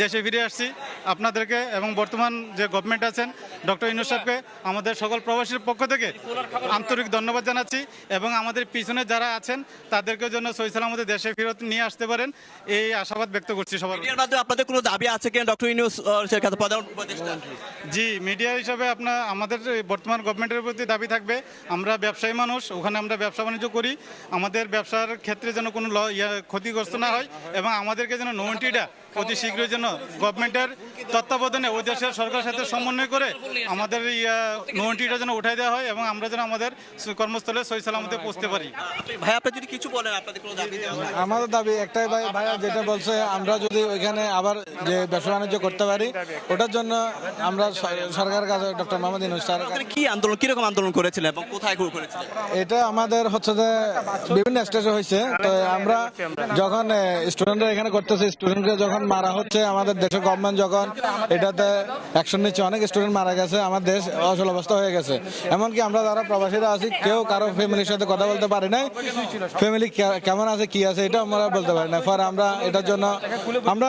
দেশে ফিরে আসছি। আপনাদেরকে এবং বর্তমান যে গভর্নমেন্ট আছেন ডক্টর ইনু সাহেবকে আমাদের সকল প্রবাসীর পক্ষ থেকে আন্তরিক ধন্যবাদ জানাচ্ছি এবং আমাদের পিছনে যারা আছেন তাদেরকে জন্য সই সালামতে দেশে ফেরত নিয়ে আসতে পারেন। এই আশাবাদ ব্যক্ত করছি সবার মাধ্যমে আপনাদের কোনো দাবি আছে কিনা ডক্টর উপদেষ্টা? জি মিডিয়া হিসাবে আপনার আমাদের বর্তমান গভর্নমেন্টের প্রতি দাবি থাকবে আমরা ব্যবসায়ী মানুষ ওখানে আমরা ব্যবসা বাণিজ্য করি। আমাদের ব্যবসার ক্ষেত্রে যেন কোনো ল ইয়া ক্ষতিগ্রস্ত না হয় এবং আমাদেরকে যেন নোয়েন্টিটা অতি শীঘ্রই যেন গভর্নমেন্টের তত্ত্বাবধানে ওই দেশের সরকারের সাথে সমন্বয় করে আমাদের নোয়েন্টিটা যেন উঠাই দেওয়া হয় এবং আমরা যেন আমাদের কর্মস্থলে সই সালামতে পৌঁছতে পারি। ভাই আপনি যদি কিছু বলেন আপনাদের কোনো দাবি আমাদের দাবি একটাই ভাই ভাইয়া যেটা বলছে আমরা যদি ওইখানে আবার যে ব্যবসা বাণিজ্য করতে পারি ওটার জন্য আমরা সরকারের কাছে ডক্টর মোহাম্মদ ইনুস স্যার কি আন্দোলন কীরকম আন্দোলন করেছিলেন এবং কোথায় করেছিলেন এটা আমাদের হচ্ছে যে বিভিন্ন স্টেজে হয়েছে। তো আমরা যখন স্টুডেন্টরা এখানে করতেছে স্টুডেন্টকে যখন মারা হচ্ছে আমাদের দেশে গভর্নমেন্ট যখন এটাতে অ্যাকশন নিচ্ছে, অনেক স্টুডেন্ট মারা গেছে আমার দেশ অচল অবস্থা হয়ে গেছে। এমনকি আমরা যারা প্রবাসীরা আছি, কেউ কারও ফ্যামিলির সাথে কথা বলতে পারি নাই। ফ্যামিলি কেমন আছে, কি আছে এটা আমরা বলতে পারি না ফর আমরা এটার জন্য আমরা